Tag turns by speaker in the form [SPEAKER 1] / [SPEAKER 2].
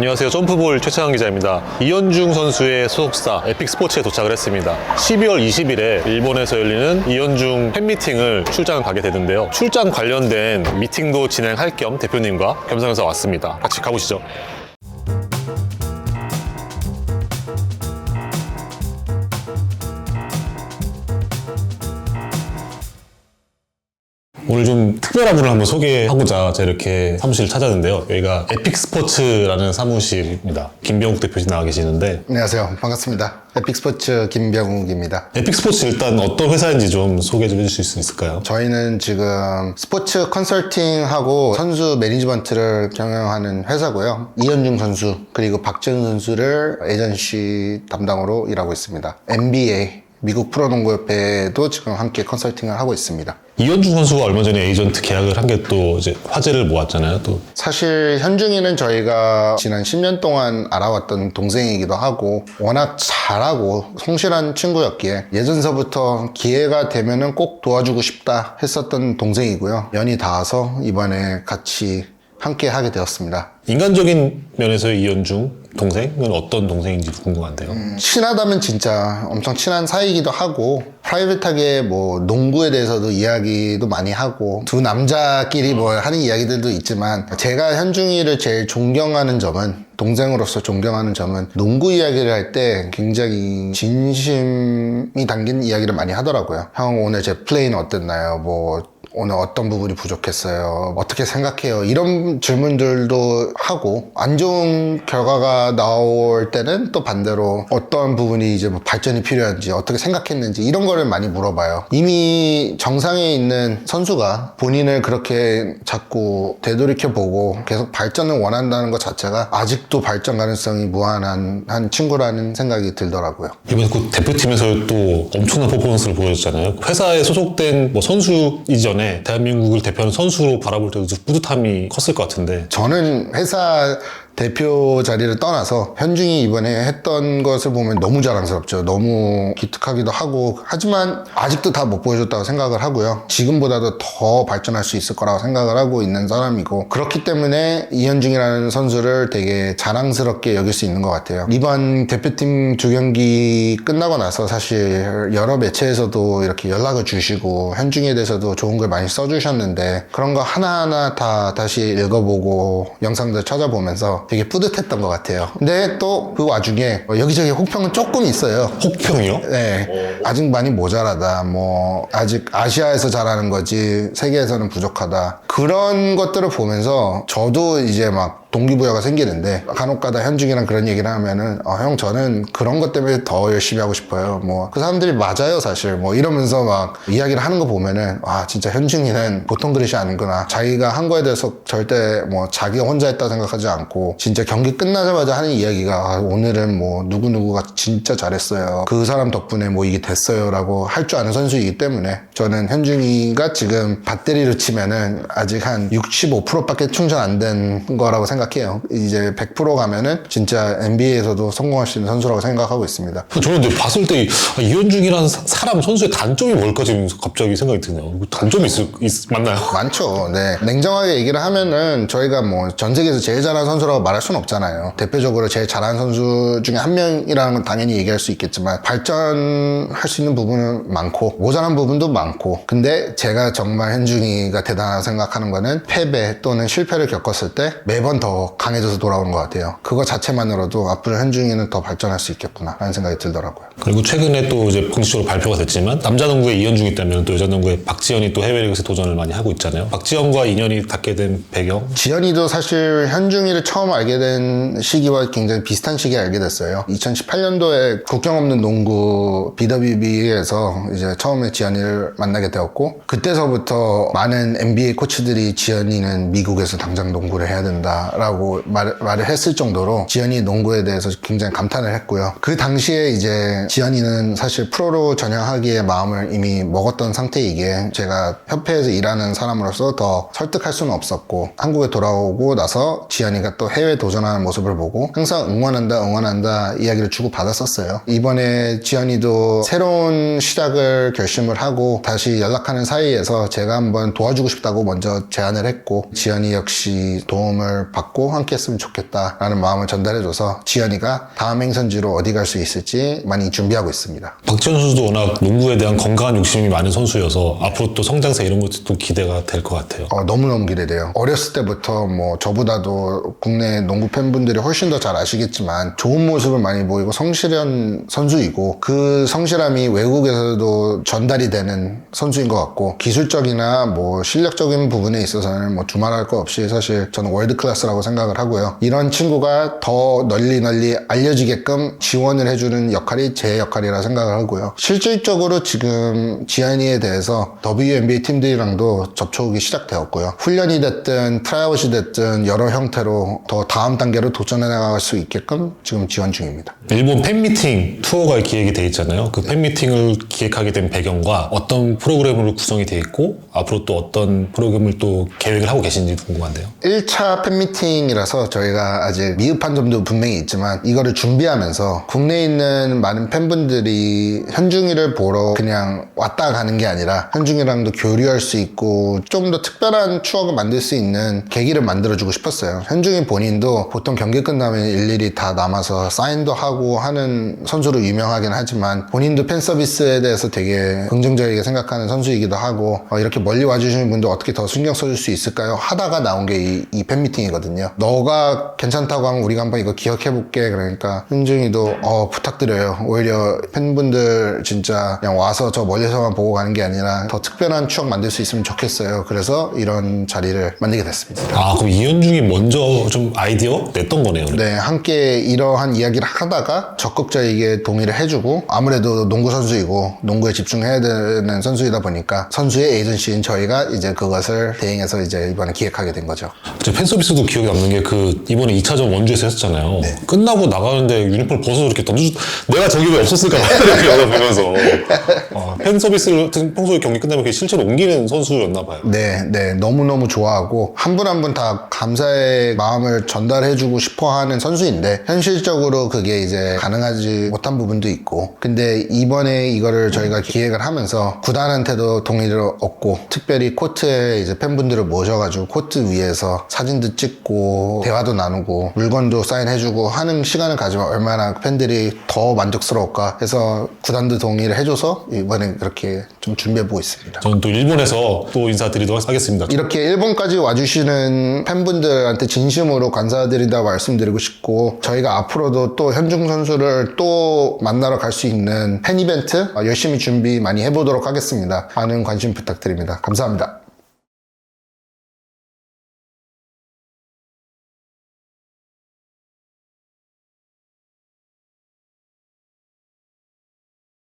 [SPEAKER 1] 안녕하세요. 점프볼 최창환 기자입니다. 이현중 선수의 소속사 에픽 스포츠에 도착을 했습니다. 12월 20일에 일본에서 열리는 이현중 팬미팅을 출장을 가게 되는데요. 출장 관련된 미팅도 진행할 겸 대표님과 겸상해서 왔습니다. 같이 가보시죠. 특별한 분을 한번 소개하고자 제가 이렇게 사무실을 찾았는데요. 여기가 에픽 스포츠라는 사무실입니다. 김병욱 대표님 나와 계시는데
[SPEAKER 2] 안녕하세요. 반갑습니다. 에픽스포츠 김병욱입니다.
[SPEAKER 1] 에픽 스포츠 일단 어떤 회사인지 좀 소개 좀 해주실 수 있을까요?
[SPEAKER 2] 저희는 지금 스포츠 컨설팅하고 선수 매니지먼트를 경영하는 회사고요. 이현중 선수 그리고 박지훈 선수를 에이전시 담당으로 일하고 있습니다. NBA 미국 프로농구협회도 지금 함께 컨설팅을 하고 있습니다.
[SPEAKER 1] 이현중 선수가 얼마 전에 에이전트 계약을 한 게 또 이제 화제를 모았잖아요. 또
[SPEAKER 2] 사실 현중이는 저희가 지난 10년 동안 알아왔던 동생이기도 하고 워낙 잘하고 성실한 친구였기에 예전서부터 기회가 되면은 꼭 도와주고 싶다 했었던 동생이고요. 연이 닿아서 이번에 같이 함께 하게 되었습니다.
[SPEAKER 1] 인간적인 면에서의 이현중 동생은 어떤 동생인지 궁금한데요.
[SPEAKER 2] 친하다면 진짜 엄청 친한 사이이기도 하고 프라이빗하게 뭐 농구에 대해서도 이야기도 많이 하고 두 남자끼리 뭐 하는 이야기들도 있지만 제가 현중이를 제일 존경하는 점은 동생으로서 존경하는 점은 농구 이야기를 할 때 굉장히 진심이 담긴 이야기를 많이 하더라고요. 형 오늘 제 플레이는 어땠나요? 뭐 오늘 어떤 부분이 부족했어요? 어떻게 생각해요? 이런 질문들도 하고 안 좋은 결과가 나올 때는 또 반대로 어떤 부분이 이제 뭐 발전이 필요한지 어떻게 생각했는지 이런 거를 많이 물어봐요. 이미 정상에 있는 선수가 본인을 그렇게 자꾸 되돌이켜 보고 계속 발전을 원한다는 것 자체가 아직도 발전 가능성이 무한한 한 친구라는 생각이 들더라고요.
[SPEAKER 1] 이번에 그 대표팀에서 또 엄청난 퍼포먼스를 보여줬잖아요. 회사에 소속된 뭐 선수 이전 에 대한민국을 대표하는 선수로 바라볼 때도 뿌듯함이 컸을 것 같은데.
[SPEAKER 2] 저는 회사 대표 자리를 떠나서 현중이 이번에 했던 것을 보면 너무 자랑스럽죠. 너무 기특하기도 하고 하지만 아직도 다 못 보여줬다고 생각을 하고요. 지금보다도 더 발전할 수 있을 거라고 생각을 하고 있는 사람이고 그렇기 때문에 이현중이라는 선수를 되게 자랑스럽게 여길 수 있는 것 같아요. 이번 대표팀 두 경기 끝나고 나서 사실 여러 매체에서도 이렇게 연락을 주시고 현중에 대해서도 좋은 걸 많이 써주셨는데 그런 거 하나하나 다 다시 읽어보고 영상들 찾아보면서 되게 뿌듯했던 것 같아요. 근데 또 그 와중에 여기저기 혹평은 조금 있어요.
[SPEAKER 1] 혹평이요?
[SPEAKER 2] 네. 아직 많이 모자라다. 뭐, 아직 아시아에서 잘하는 거지, 세계에서는 부족하다. 그런 것들을 보면서 저도 이제 막 동기부여가 생기는데, 간혹가다 현중이랑 그런 얘기를 하면은, 어, 형, 저는 그런 것 때문에 더 열심히 하고 싶어요. 뭐, 그 사람들이 맞아요, 사실. 뭐, 이러면서 막 이야기를 하는 거 보면은, 와, 진짜 현중이는 보통 그릇이 아니구나. 자기가 한 거에 대해서 절대 뭐, 자기가 혼자 했다 생각하지 않고, 진짜 경기 끝나자마자 하는 이야기가, 아, 오늘은 뭐, 누구누구가 진짜 잘했어요. 그 사람 덕분에 뭐, 이게 됐어요. 라고 할 줄 아는 선수이기 때문에, 저는 현중이가 지금 배터리로 치면은 아직 한 65%밖에 충전 안 된 거라고 생각 해요. 이제 100% 가면은 진짜 NBA에서도 성공할 수 있는 선수라고 생각하고 있습니다.
[SPEAKER 1] 저는 근데 봤을 때 이- 아, 이현중이라는 사- 사람 선수의 단점이 뭘까 지금 갑자기 생각이 드네요. 뭐 단점이 있을, 있- 맞나요?
[SPEAKER 2] 많죠. 네. 냉정하게 얘기를 하면은 저희가 뭐 전 세계에서 제일 잘하는 선수라고 말할 수는 없잖아요. 대표적으로 제일 잘하는 선수 중에 한 명이라는 건 당연히 얘기할 수 있겠지만 발전할 수 있는 부분은 많고 모자란 부분도 많고 근데 제가 정말 현중이가 대단하다고 생각하는 거는 패배 또는 실패를 겪었을 때 매번 더 강해져서 돌아오는 것 같아요. 그거 자체만으로도 앞으로 현중이는 더 발전할 수 있겠구나 라는 생각이 들더라고요.
[SPEAKER 1] 그리고 최근에 또 이제 공식적으로 발표가 됐지만 남자 농구에 이현중이 있다면 또 여자 농구에 박지현이 또 해외리그에서 도전을 많이 하고 있잖아요. 박지현과 인연이 닿게 된 배경
[SPEAKER 2] 지연이도 사실 현중이를 처음 알게 된 시기와 굉장히 비슷한 시기에 알게 됐어요. 2018년도에 국경 없는 농구 BWB에서 이제 처음에 지연이를 만나게 되었고 그때서부터 많은 NBA 코치들이 지연이는 미국에서 당장 농구를 해야 된다 라고 말, 말을 했을 정도로 지연이 농구에 대해서 굉장히 감탄을 했고요. 그 당시에 이제 지연이는 사실 프로로 전향하기에 마음을 이미 먹었던 상태이기에 제가 협회에서 일하는 사람으로서 더 설득할 수는 없었고 한국에 돌아오고 나서 지연이가 또 해외 도전하는 모습을 보고 항상 응원한다 응원한다 이야기를 주고 받았었어요. 이번에 지연이도 새로운 시작을 결심을 하고 다시 연락하는 사이에서 제가 한번 도와주고 싶다고 먼저 제안을 했고 지연이 역시 도움을 받고 받고 함께 했으면 좋겠다라는 마음을 전달해줘서 지현이가 다음 행선지로 어디 갈 수 있을지 많이 준비하고 있습니다.
[SPEAKER 1] 박지현 선수도 워낙 농구에 대한 건강한 욕심이 많은 선수여서 앞으로 또 성장세 이런 것도 기대가 될 것 같아요.
[SPEAKER 2] 어, 너무너무 기대돼요. 어렸을 때부터 뭐 저보다도 국내 농구 팬분들이 훨씬 더 잘 아시겠지만 좋은 모습을 많이 보이고 성실한 선수이고 그 성실함이 외국에서도 전달이 되는 선수인 것 같고 기술적이나 뭐 실력적인 부분에 있어서는 뭐 두말할 거 없이 사실 저는 월드 클래스라고 생각을 하고요. 이런 친구가 더 널리 널리 알려지게끔 지원을 해주는 역할이 제 역할이라 생각을 하고요. 실질적으로 지금 지한이에 대해서 WNBA 팀들이랑도 접촉이 시작되었고요. 훈련이 됐든 트라이아웃이 됐든 여러 형태로 더 다음 단계로 도전해 나갈 수 있게끔 지금 지원 중입니다.
[SPEAKER 1] 일본 팬미팅 투어가 기획이 돼 있잖아요. 그 팬미팅을 기획하게 된 배경과 어떤 프로그램으로 구성이 돼 있고 앞으로 또 어떤 프로그램을 또 계획을 하고 계신지 궁금한데요.
[SPEAKER 2] 1차 팬미팅 이라서 저희가 아직 미흡한 점도 분명히 있지만 이거를 준비하면서 국내에 있는 많은 팬분들이 현중이를 보러 그냥 왔다 가는 게 아니라 현중이랑도 교류할 수 있고 좀 더 특별한 추억을 만들 수 있는 계기를 만들어주고 싶었어요. 현중이 본인도 보통 경기 끝나면 일일이 다 남아서 사인도 하고 하는 선수로 유명하긴 하지만 본인도 팬 서비스에 대해서 되게 긍정적이게 생각하는 선수이기도 하고 어, 이렇게 멀리 와주시는 분들 어떻게 더 신경 써줄 수 있을까요? 하다가 나온 게 이 팬미팅이거든요. 너가 괜찮다고 하면 우리가 한번 이거 기억해볼게. 그러니까 현중이도 어, 부탁드려요. 오히려 팬분들 진짜 그냥 와서 저 멀리서만 보고 가는 게 아니라 더 특별한 추억 만들 수 있으면 좋겠어요. 그래서 이런 자리를 만들게 됐습니다.
[SPEAKER 1] 아 그럼 이현중이 먼저 좀 아이디어 냈던 거네요.
[SPEAKER 2] 네, 함께 이러한 이야기를 하다가 적극적이게 동의를 해주고 아무래도 농구 선수이고 농구에 집중해야 되는 선수이다 보니까 선수의 에이전시인 저희가 이제 그것을 대행해서 이제 이번에 기획하게 된 거죠.
[SPEAKER 1] 제 팬서비스도 기억 에 남는 게 그 이번에 2차전 원주에서 했었잖아요. 끝나고 나가는데 유니폼 벗어서 이렇게 던져 내가 저기 왜 없었을까 이렇게 알아보면서 어, 팬서비스를 평소에 경기 끝나면 그게 실제로 옮기는 선수였나 봐요.
[SPEAKER 2] 네, 네, 너무 너무 좋아하고 한 분 한 분 다 감사의 마음을 전달해주고 싶어 하는 선수인데 현실적으로 그게 이제 가능하지 못한 부분도 있고 근데 이번에 이거를 저희가 기획을 하면서 구단한테도 동의를 얻고 특별히 코트에 이제 팬분들을 모셔가지고 코트 위에서 사진도 찍고 대화도 나누고 물건도 사인해주고 하는 시간을 가지면 얼마나 팬들이 더 만족스러울까 해서 구단도 동의를 해줘서 이번에 그렇게 좀 준비해보고 있습니다.
[SPEAKER 1] 저는 또 일본에서 또 인사드리도록 하겠습니다.
[SPEAKER 2] 이렇게 일본까지 와주시는 팬분들한테 진심으로 감사드리다 말씀드리고 싶고 저희가 앞으로도 또 현중 선수를 또 만나러 갈 수 있는 팬 이벤트 열심히 준비 많이 해보도록 하겠습니다. 많은 관심 부탁드립니다. 감사합니다.